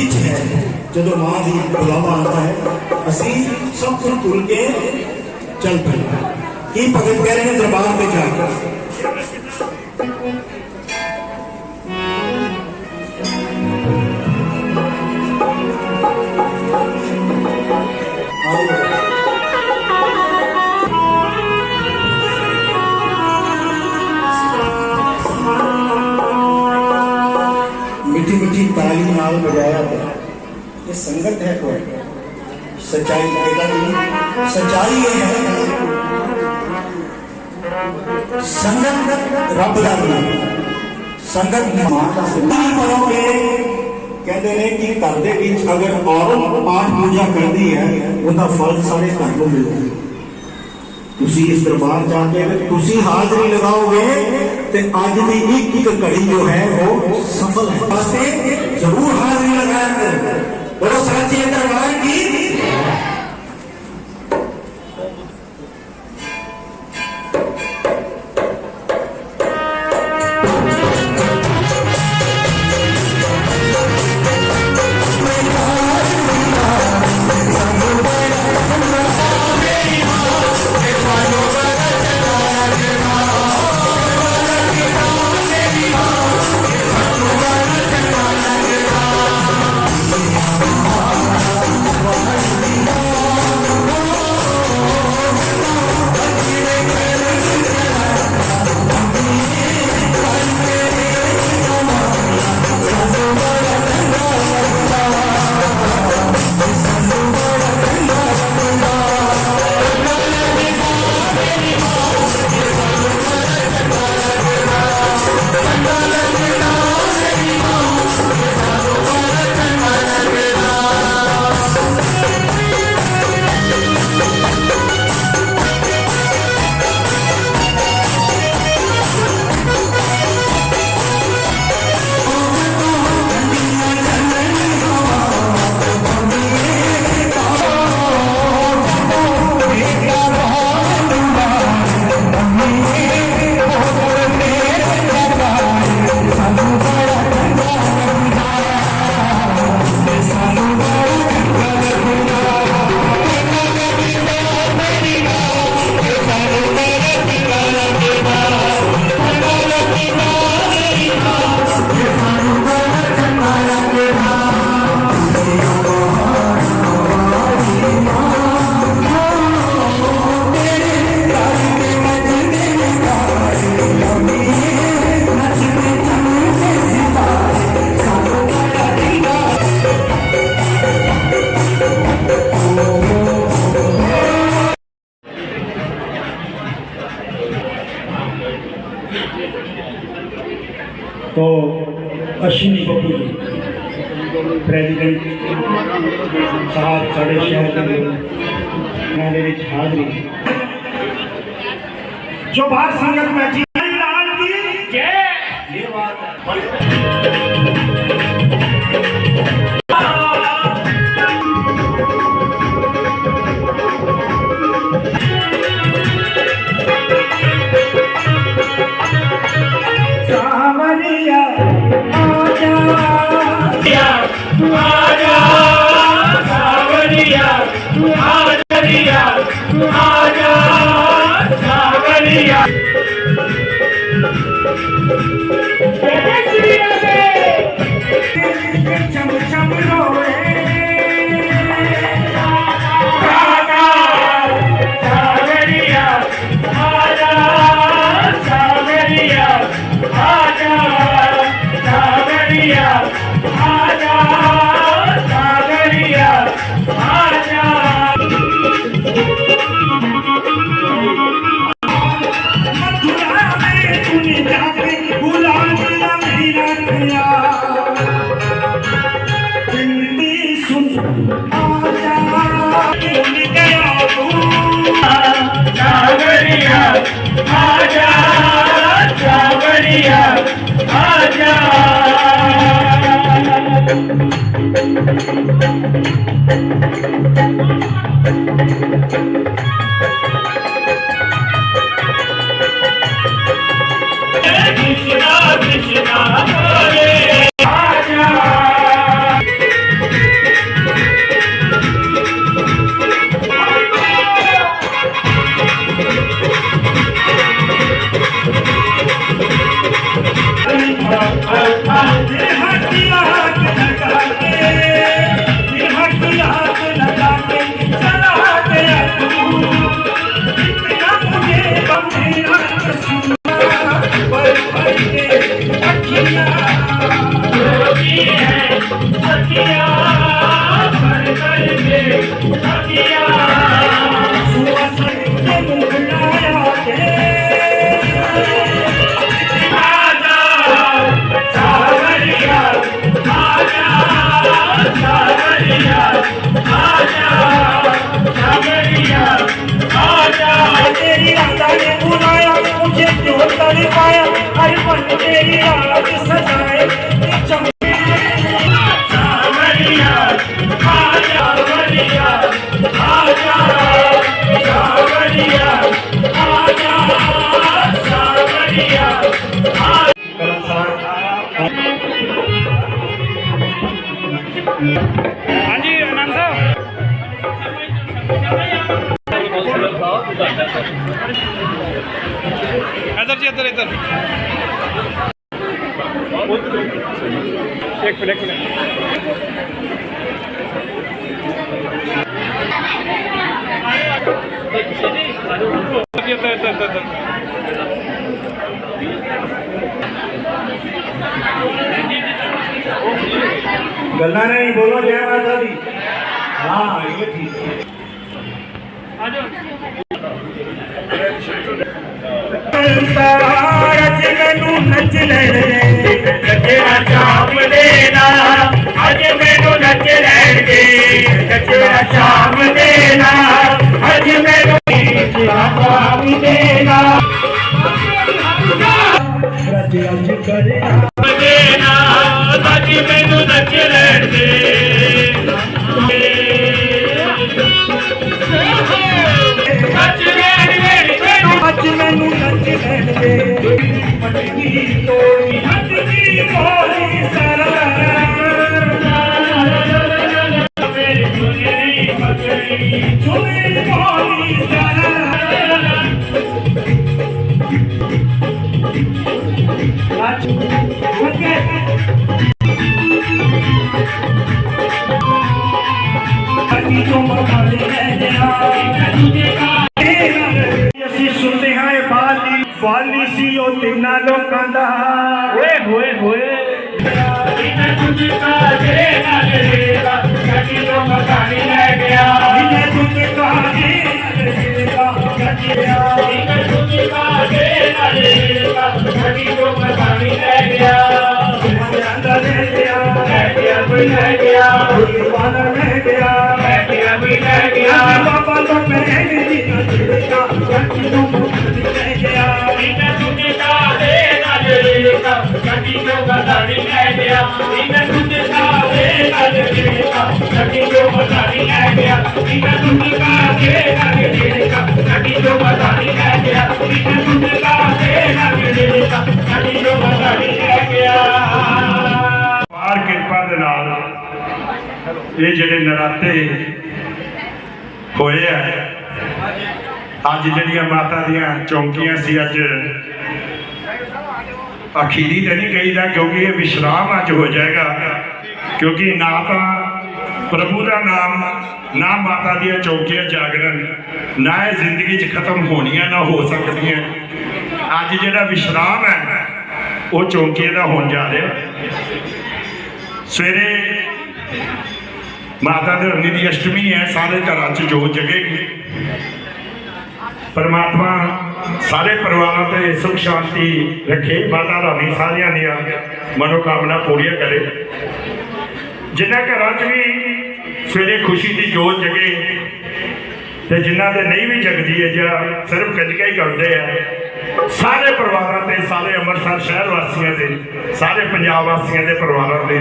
ਖਿੱਚ ਹੈ। ਜਦੋਂ ਮਾਂ ਦੀ ਬੁਲਾਵਾ ਆਉਂਦਾ ਹੈ, ਅਸੀਂ ਸਭ ਕੁਝ ਤੁਰ ਕੇ ਚੱਲ ਪਏ ਕੀ ਭਗਤ ਕਹਿ ਰਹੇ ਨੇ ਦਰਬਾਰ ਤੇ ਜਾ ਕੇ? ਸਚਾਈ ਇਹਦਾ ਨਹੀਂ ਸਚਾਈ ਇਹ ਹੈ ਸੰਗਤ ਰੱਬ ਦਾ ਨਾਮ ਸੰਗਤ ਮਾਂ ਦਾ ਸਿਮਰਨ ਕਰੋਗੇ ਕਹਿੰਦੇ ਨੇ ਕਿ ਘਰ ਦੇ ਵਿੱਚ ਅਗਰ ਔਰਤ ਪਾਠ ਪੂਜਾ ਕਰਦੀ ਹੈ ਉਹਦਾ ਫਲ ਸਾਰੇ ਘਰ ਨੂੰ ਮਿਲਦਾ ਹੈ ਤੁਸੀਂ ਇਸ ਦਰਬਾਰ ਜਾ ਕੇ ਅਗਰ ਤੁਸੀਂ ਹਾਜ਼ਰੀ ਲਗਾਓਗੇ ਤੇ ਅੱਜ ਦੀ ਇੱਕ ਇੱਕ ਘੜੀ ਜੋ ਹੈ ਉਹ ਸਫਲ ਹੈ ਵਾਸਤੇ ਜ਼ਰੂਰ ਹਾਜ਼ਰੀ ਲਗਾਇਆ ਕਰੋ ਬੋਲੋ ਸੱਚੇ ਦਰਬਾਰ ਕੀ तो تو اشنی بپو جی پریزیڈنٹ صاحب سارے شہر کے حاضری جو باہر سنگت میں alegria. Thank you. ਜਾਂਦਾ ਨੇ ਬੁਲਾਇਆ ਮੁਝੇ ਜੋ ਤਰ ਪਾਇਆ ਹਰ ਪਨ ਤੇਰੀ ਰਾਜ ਸਜਾਏ। ਗੱਲਾਂ ਨਹੀਂ ਬੋਲੋ, ਜੈ ਮਾਤਾ ਦੀ। ਹਾਂ ਇਹ ਠੀਕ। ਹੈ ਸੰਸਾਰ ਅੱਜ ਮੈਨੂੰ ਨੱਚ ਲੈਣ ਦੇ। ਨੱਚਣਾ ਸ਼ਾਮ ਦੇਣਾ ਅੱਜ ਮੈਨੂੰ ਨੱਚ ਲੈਣ ਦੇ ਨੱਚਣਾ ਸ਼ਾਮ ਦੇ ਗੱਡੀ ਤੋਂ ਮਖਾਲੇ ਲੈ ਗਿਆ। ਵੀ ਵੀ ਬਾਬਾ ਤੋਂ ਤੋਂ ਇਹਨੇ ਕਾ ਦੇ ਨਾ ਦੇਗਾ ਗੱਡੀ ਤੋਂ ਮਖਾਲੇ ਲੈ ਗਿਆ। ਇਹਨੇ ਦੇ ਤੋਂ ਗਿਆ। ਇਹਨੇ ਕਾ ਦੇ ਦੇ ਨਾਲ ਇਹ ਜਿਹੜੇ ਨਰਾਤੇ ਹੋਏ ਆ, ਅੱਜ ਜਿਹੜੀਆਂ ਮਾਤਾ ਦੀਆਂ ਚੌਂਕੀਆਂ ਸੀ, ਅੱਜ ਅਖੀਰੀ ਤਾਂ ਨਹੀਂ ਕਹੀਦਾ, ਕਿਉਂਕਿ ਇਹ ਵਿਸ਼ਰਾਮ ਅੱਜ ਹੋ ਜਾਏਗਾ, ਕਿਉਂਕਿ ਨਾ ਤਾਂ ਪ੍ਰਭੂ ਦਾ ਨਾਮ, ਨਾ ਮਾਤਾ ਦੀਆਂ ਚੌਂਕੀਆਂ ਜਾਗਰਣ, ਨਾ ਇਹ ਜ਼ਿੰਦਗੀ 'ਚ ਖਤਮ ਹੋਣੀਆਂ, ਨਾ ਹੋ ਸਕਦੀਆਂ। ਅੱਜ ਜਿਹੜਾ ਵਿਸ਼ਰਾਮ ਹੈ, ਉਹ ਚੌਂਕੀਆਂ ਦਾ ਹੋਣ ਜਾ ਰਿਹਾ। ਸਵੇਰੇ ਮਾਤਾ ਦੇ ਰੰਨੀ ਦੀ ਅਸ਼ਟਮੀ ਹੈ, ਸਾਰੇ ਘਰਾਂ 'ਚ ਜੋਤ ਜਗੇਗੀ। ਪਰਮਾਤਮਾ ਸਾਰੇ ਪਰਿਵਾਰਾਂ ਤੇ ਸੁਖ ਸ਼ਾਂਤੀ ਰੱਖੇ, ਮਾਤਾ ਰਾਣੀ ਸਾਰਿਆਂ ਦੀਆਂ ਮਨੋਕਾਮਨਾ ਪੂਰੀਆਂ ਕਰੇ। ਜਿਨ੍ਹਾਂ ਘਰਾਂ 'ਚ ਵੀ ਸਵੇਰੇ ਖੁਸ਼ੀ ਦੀ ਜੋਤ ਜਗੇ ਤੇ ਜਿਨ੍ਹਾਂ ਦੇ ਨਹੀਂ ਵੀ ਜਗਦੀ ਹੈ, ਜਾਂ ਸਿਰਫ ਕੰਜਕਾਂ ਹੀ ਕਰਦੇ ਆ, ਸਾਰੇ ਪਰਿਵਾਰਾਂ ਤੇ, ਸਾਰੇ ਅੰਮ੍ਰਿਤਸਰ ਸ਼ਹਿਰ ਵਾਸੀਆਂ ਦੇ, ਸਾਰੇ ਪੰਜਾਬ ਵਾਸੀਆਂ ਦੇ ਪਰਿਵਾਰਾਂ ਦੇ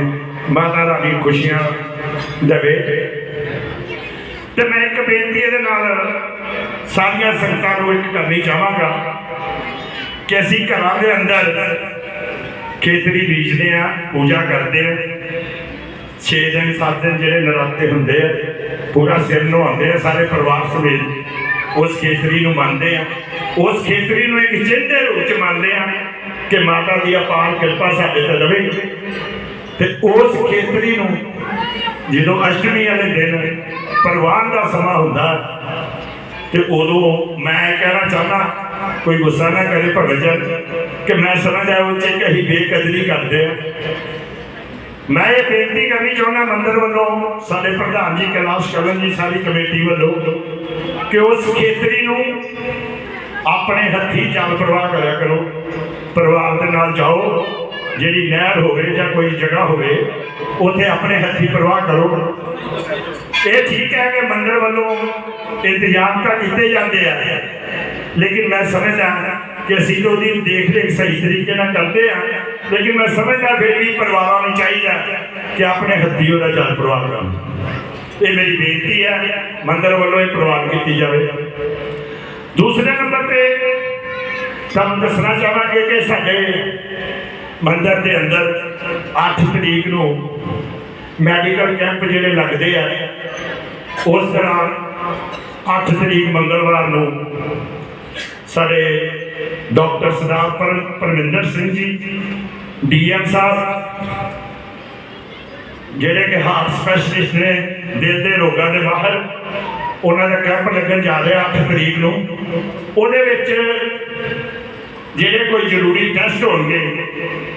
ਮਾਤਾ ਰਾਣੀ ਖੁਸ਼ੀਆਂ ਦੇਵੇ। ਤੇ ਮੈਂ ਇੱਕ ਬੇਨਤੀ ਇਹਦੇ ਨਾਲ ਸਾਰੀਆਂ ਸੰਗਤਾਂ ਨੂੰ ਇੱਕ ਕਰਨੀ ਚਾਹਾਂਗਾ ਕਿ ਅਸੀਂ ਘਰਾਂ ਦੇ ਅੰਦਰ ਖੇਤਰੀ ਬੀਜਦੇ ਆ ਪੂਜਾ ਕਰਦੇ ਆ 6 ਦਿਨ 7 ਦਿਨ ਜਿਹੜੇ ਨਰਾਤੇ ਹੁੰਦੇ ਆ, ਪੂਰਾ ਸਿਰ ਨਹਾਉਂਦੇ ਆ ਸਾਰੇ ਪਰਿਵਾਰ ਸਮੇਤ। ਉਸ ਖੇਤਰੀ ਨੂੰ ਮੰਨਦੇ ਆ। ਉਸ ਖੇਤਰੀ ਨੂੰ ਇੱਕ ਚਿੰਤੇ ਰੂਪ ਚ ਮੰਨਦੇ ਆ ਕਿ ਮਾਤਾ ਦੀ ਅਪਾਰ ਕਿਰਪਾ ਸਾਡੇ ਤੇ ਰਵੇ। ਤੇ ਉਸ ਖੇਤਰੀ ਨੂੰ ਜਦੋਂ ਅਸ਼ਟਮੀ ਵਾਲੇ ਦਿਨ ਪਰਵਾਨ ਦਾ ਸਮਾਂ ਹੁੰਦਾ ਤੇ ਉਦੋਂ ਮੈਂ ਕਹਿਣਾ ਚਾਹੁੰਦਾ, ਕੋਈ ਗੁੱਸਾ ਨਾ ਕਰੇ ਭਗਤ ਜਨ ਕਿ ਮੈਂ ਸਮਝ ਆਇਆ ਉਹ ਚ ਕਹੀ ਬੇਕਦਰੀ ਕਰਦੇ ਆ ਮੈਂ ਇਹ ਬੇਨਤੀ ਕਰਨੀ ਚਾਹੁੰਦਾ ਮੰਦਰ ਵੱਲੋਂ, ਸਾਡੇ ਪ੍ਰਧਾਨ ਜੀ ਕੈਲਾਸ਼ ਕਵਨ ਜੀ, ਸਾਰੀ ਕਮੇਟੀ ਵੱਲੋਂ, ਕਿ ਉਸ ਖੇਤਰੀ ਨੂੰ ਆਪਣੇ ਹੱਥੀ ਜਲ ਪ੍ਰਵਾਹ ਕਰਿਆ ਕਰੋ। ਪਰਿਵਾਰ ਦੇ ਨਾਲ ਜਾਓ। ਜਿਹੜੀ ਨਹਿਰ ਹੋਵੇ ਜਾਂ ਕੋਈ ਜਗ੍ਹਾ ਹੋਵੇ, ਉੱਥੇ ਆਪਣੇ ਹੱਥੀ ਪ੍ਰਵਾਹ ਕਰੋ। ਇਹ ਠੀਕ ਹੈ ਕਿ ਮੰਦਰ ਵੱਲੋਂ ਇੰਤਜ਼ਾਮ ਤਾਂ ਕੀਤੇ ਜਾਂਦੇ ਆ, ਲੇਕਿਨ ਮੈਂ ਸਮਝਦਾ ਕਿ ਅਸੀਂ ਤਾਂ ਉਹਦੀ ਦੇਖ ਰੇਖ ਸਹੀ ਤਰੀਕੇ ਨਾਲ ਕਰਦੇ ਆ, ਲੇਕਿਨ ਮੈਂ ਸਮਝਦਾ ਫਿਰ ਵੀ ਪਰਿਵਾਰਾਂ ਨੂੰ ਚਾਹੀਦਾ ਕਿ ਆਪਣੇ ਹੱਥੀਂ ਉਹਦਾ ਜਲ ਪ੍ਰਵਾਹ ਕਰਨ ਇਹ ਮੇਰੀ ਬੇਨਤੀ ਹੈ ਮੰਦਰ ਵੱਲੋਂ ਇਹ ਪ੍ਰਵਾਹ ਕੀਤੀ ਜਾਵੇ। ਦੂਸਰੇ ਨੰਬਰ ਤੇ ਸਾਨੂੰ ਦੱਸਣਾ ਚਾਹਾਂਗੇ ਕਿ ਸਾਡੇ ਮੰਦਰ ਦੇ ਅੰਦਰ 8 ਤਰੀਕ ਨੂੰ ਮੈਡੀਕਲ ਕੈਂਪ ਜਿਹੜੇ ਲੱਗਦੇ ਆ, ਉਸ ਦੌਰਾਨ 8 ਤਰੀਕ ਮੰਗਲਵਾਰ ਨੂੰ ਸਾਡੇ ਡਾਕਟਰ ਸਰਦਾਰ ਪਰ, ਪਰਮਿੰਦਰ ਸਿੰਘ ਜੀ, ਡੀਐਮ ਸਾਹਿਬ, ਜਿਹੜੇ ਕਿ ਹਾਰਟ ਸਪੈਸ਼ਲਿਸਟ ਨੇ ਦਿਲ ਦੇ ਰੋਗਾਂ ਦੇ ਬਾਹਰ ਉਹਨਾਂ ਦਾ ਕੈਂਪ ਲੱਗਣ ਜਾ ਰਿਹਾ 8 ਤਰੀਕ ਨੂੰ। ਉਹਦੇ ਵਿੱਚ ਜਿਹੜੇ ਕੋਈ ਜ਼ਰੂਰੀ ਟੈਸਟ ਹੋਣਗੇ,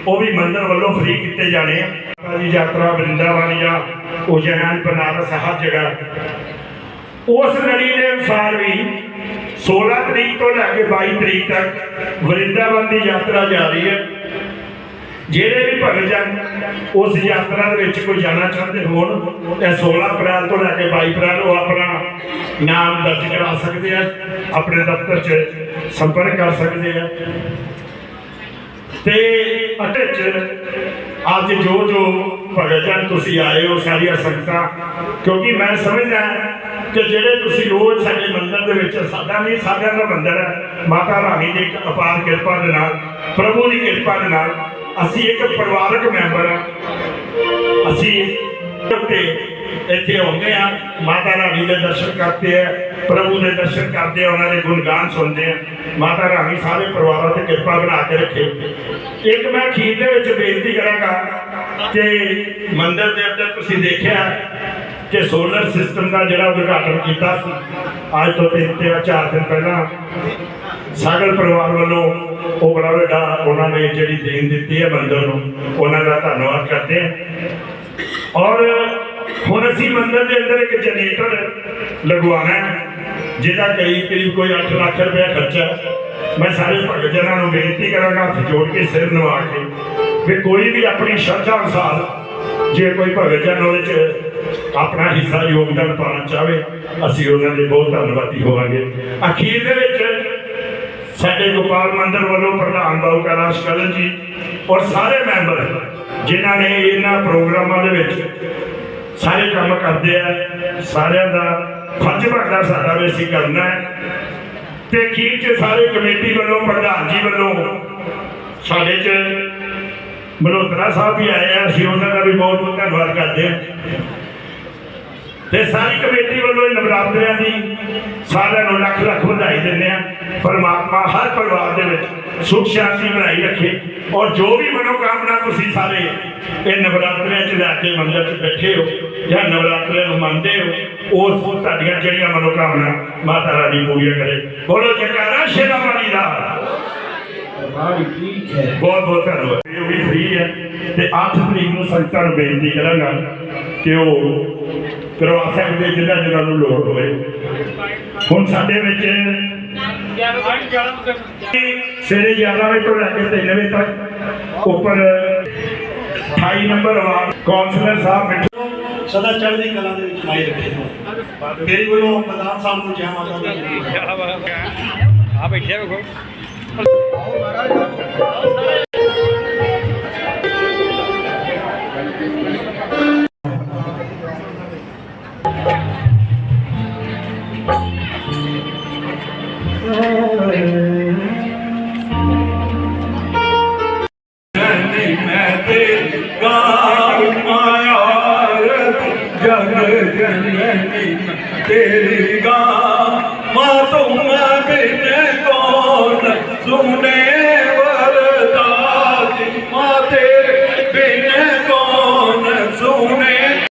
ਉਹ ਵੀ ਮੰਦਰ ਵੱਲੋਂ ਫ੍ਰੀ ਕੀਤੇ ਜਾਣੇ ਆ। ਮਾਤਾ ਯਾਤਰਾ ਬ੍ਰਿੰਦਾਵਨ ਜਾਂ ਉਜੈਨ, ਬਨਾਰਸ, ਹਰ ਜਗ੍ਹਾ। ਉਸ ਲੜੀ ਦੇ ਅਨੁਸਾਰ ਵੀ 16 ਤਰੀਕ ਤੋਂ ਲੈ ਕੇ 22 ਤਰੀਕ ਤੱਕ ਵਰਿੰਦਾਵਨ ਦੀ ਯਾਤਰਾ ਜਾ ਰਹੀ ਹੈ। ਜਿਹੜੇ ਵੀ ਭਗਤ ਜਨ ਉਸ ਯਾਤਰਾ ਦੇ ਵਿੱਚ ਕੋਈ ਜਾਣਾ ਚਾਹੁੰਦੇ ਹੋਣ, ਇਹ 16 ਅਪ੍ਰੈਲ ਤੋਂ ਲੈ ਕੇ 22 ਅਪ੍ਰੈਲ ਨੂੰ ਆਪਣਾ ਨਾਮ ਦਰਜ ਕਰਾ ਸਕਦੇ ਆ, ਆਪਣੇ ਦਫ਼ਤਰ 'ਚ ਸੰਪਰਕ ਕਰ ਸਕਦੇ ਆ। ਤੇ ਅਤੇ ਚ ਅੱਜ ਜੋ ਜੋ ਭਗਤ ਜਨ ਤੁਸੀਂ ਆਏ ਹੋ, ਸਾਰੀਆਂ ਸੰਗਤਾਂ, ਕਿਉਂਕਿ ਮੈਂ ਸਮਝਦਾ ਕਿ ਜਿਹੜੇ ਤੁਸੀਂ ਰੋਜ਼ ਸਾਡੇ ਮੰਦਰ ਦੇ ਵਿੱਚ, ਸਾਡਾ ਨਹੀਂ ਸਾਰਿਆਂ ਦਾ ਮੰਦਰ ਹੈ। ਮਾਤਾ ਰਾਣੀ ਦੀ ਇੱਕ ਅਪਾਰ ਕਿਰਪਾ ਦੇ ਨਾਲ, ਪ੍ਰਭੂ ਦੀ ਕਿਰਪਾ ਦੇ ਨਾਲ ਅਸੀਂ ਇੱਕ ਪਰਿਵਾਰਕ ਮੈਂਬਰ ਹਾਂ ਅਸੀਂ ਉੱਤੇ ਇੱਥੇ ਆਉਂਦੇ ਆ। ਮਾਤਾ ਰਾਣੀ ਦੇ ਦਰਸ਼ਨ ਕਰਦੇ ਆ, ਪ੍ਰਭੂ ਦੇ ਦਰਸ਼ਨ ਕਰਦੇ ਆ, ਉਹਨਾਂ ਦੇ ਗੁਣਗਾਨ ਸੁਣਦੇ ਆ। ਮਾਤਾ ਰਾਣੀ ਸਾਰੇ ਪਰਿਵਾਰਾਂ ਤੇ ਕਿਰਪਾ ਬਣਾ ਕੇ ਰੱਖੇ। ਇੱਕ ਮੈਂ ਅਖੀਰ ਦੇ ਵਿੱਚ ਬੇਨਤੀ ਕਰਾਂਗਾ ਕਿ ਮੰਦਿਰ ਦੇ ਅੰਦਰ ਤੁਸੀਂ ਦੇਖਿਆ ਕਿ ਸੋਲਰ ਸਿਸਟਮ ਦਾ ਜਿਹੜਾ ਉਦਘਾਟਨ ਕੀਤਾ ਸੀ, ਅੱਜ ਤੋਂ ਤਿੰਨ ਤੇ ਚਾਰ ਦਿਨ ਪਹਿਲਾਂ, ਸਾਗਰ ਪਰਿਵਾਰ ਵੱਲੋਂ ਉਹ ਬੜਾ ਵੱਡਾ ਉਹਨਾਂ ਨੇ ਜਿਹੜੀ ਦੇਣ ਦਿੱਤੀ ਹੈ ਮੰਦਰ ਨੂੰ, ਉਹਨਾਂ ਦਾ ਧੰਨਵਾਦ ਕਰਦੇ ਹਾਂ। ਔਰ ਹੁਣ ਅਸੀਂ ਮੰਦਰ ਦੇ ਅੰਦਰ ਇੱਕ ਜਨਰੇਟਰ ਲਗਵਾਉਣਾ ਹੈ, ਜਿਹਦਾ ਕਰੀਬ ਕਰੀਬ ਕੋਈ 8 ਲੱਖ ਰੁਪਏ ਖਰਚਾ ਮੈਂ ਸਾਰੇ ਭਗਤ ਜਨਾਂ ਨੂੰ ਬੇਨਤੀ ਕਰਾਂਗਾ, ਹੱਥ ਜੋੜ ਕੇ ਸਿਰ ਨਵਾ ਕੇ ਵੀ ਕੋਈ ਵੀ ਆਪਣੀ ਸ਼ਰਧਾ ਅਨੁਸਾਰ ਜੇ ਕੋਈ ਭਗਤ ਜਨ ਉਹਦੇ ਚ ਆਪਣਾ ਹਿੱਸਾ ਯੋਗਦਾਨ ਪਾਉਣਾ ਚਾਹਵੇ ਅਸੀਂ ਉਹਨਾਂ ਦੇ ਬਹੁਤ ਧੰਨਵਾਦੀ ਹੋਵਾਂਗੇ। ਅਖੀਰ ਦੇ ਵਿੱਚ ਸਾਡੇ ਗੋਪਾਲ ਮੰਦਰ ਵੱਲੋਂ ਪ੍ਰਧਾਨ ਬਾਬੂ ਕੈਲਾਸ਼ ਕਲਨ ਜੀ ਔਰ ਸਾਰੇ ਮੈਂਬਰ ਜਿਨ੍ਹਾਂ ਨੇ ਇਹਨਾਂ ਪ੍ਰੋਗਰਾਮਾਂ ਦੇ ਵਿੱਚ ਸਾਰੇ ਕੰਮ ਕਰਦੇ ਆ, ਸਾਰਿਆਂ ਦਾ ਫਰਜ਼ ਬਣਦਾ ਸਾਡਾ ਵੀ ਅਸੀਂ ਕਰਨਾ ਹੈ। ਤੇ ਅਖੀਰ ਚ ਸਾਰੇ ਕਮੇਟੀ ਵੱਲੋਂ, ਪ੍ਰਧਾਨ ਜੀ ਵੱਲੋਂ ਸਾਡੇ ਚ ਮਲਹੋਤਰਾ ਸਾਹਿਬ ਵੀ ਆਏ ਆ, ਅਸੀਂ ਉਹਨਾਂ ਦਾ ਵੀ ਬਹੁਤ ਬਹੁਤ ਧੰਨਵਾਦ ਕਰਦੇ ਹਾਂ। ਤੇ ਸਾਰੀ ਕਮੇਟੀ ਵੱਲੋਂ ਇਹ ਨਵਰਾਤਰਿਆਂ ਦੀ ਸਾਰਿਆਂ ਨੂੰ ਲੱਖ ਲੱਖ ਦਿੰਦੇ ਆ। ਪਰਮਾਤਮਾ ਹਰ ਪਰਿਵਾਰ ਦੇ ਵਿੱਚ ਸੁਖ ਸ਼ਾਂਤੀ ਬਣਾਈ ਰੱਖੇ। ਔਰ ਜੋ ਵੀ ਮਨੋਕਾਮਨਾ ਤੁਸੀਂ ਸਾਰੇ ਇਹ ਨਵਰਾਤਰਿਆਂ 'ਚ ਲੈ ਕੇ ਮੰਦਰ 'ਚ ਬੈਠੇ ਹੋ ਜਾਂ ਨਵਰਾਤਰਿਆਂ ਨੂੰ ਮੰਨਦੇ ਹੋ ਉਸ ਤੁਹਾਡੀਆਂ ਜਿਹੜੀਆਂ ਮਨੋਕਾਮਨਾ ਮਾਤਾ ਰਾਣੀ ਪੂਰੀਆਂ ਕਰੇ। ਬੋਲੋ ਜਕਾਰਾ ਸ਼ੇਰਾ ਵਾਲੀ ਦਾ। ਬਹੁਤ ਬਹੁਤ ਧੰਨਵਾਦ। ਇਹ ਵੀ ਫ੍ਰੀ ਹੈ ਤੇ 8 ਤਰੀਕ ਨੂੰ ਸੰਗਤਾਂ ਨੂੰ ਬੇਨਤੀ ਕਰਾਂਗਾ ਕਿ ਉਹ ਕਰਵਾ ਸਕਦੇ ਜਿਨ੍ਹਾਂ ਜਿਨ੍ਹਾਂ ਨੂੰ ਲੋੜ ਹੋਵੇ। ਹੁਣ ਸਾਡੇ ਵਿੱਚ ਸਵੇਰੇ 11 ਵਜੇ ਤੋਂ ਲੈ ਕੇ 3 ਵਜੇ ਤੱਕ ਉੱਪਰ 28 ਨੰਬਰ ਵਾਰਡ ਕੌਂਸਲਰ ਸਾਹਿਬ ਮਿੱਠੂ ਸਦਾ ਚੜ੍ਹਦੀ ਕਲਾ ਦੇ ਵਿੱਚ ਮਾਈ ਰੱਖੇ ਹੋ ਮੇਰੀ ਵੱਲੋਂ ਪ੍ਰਧਾਨ ਸਾਹਿਬ ਨੂੰ ਜੈ ਮਾਤਾ ਦੀ ਆ ਬੈਠਿਆ ਵੇਖੋ। ਜਨੀ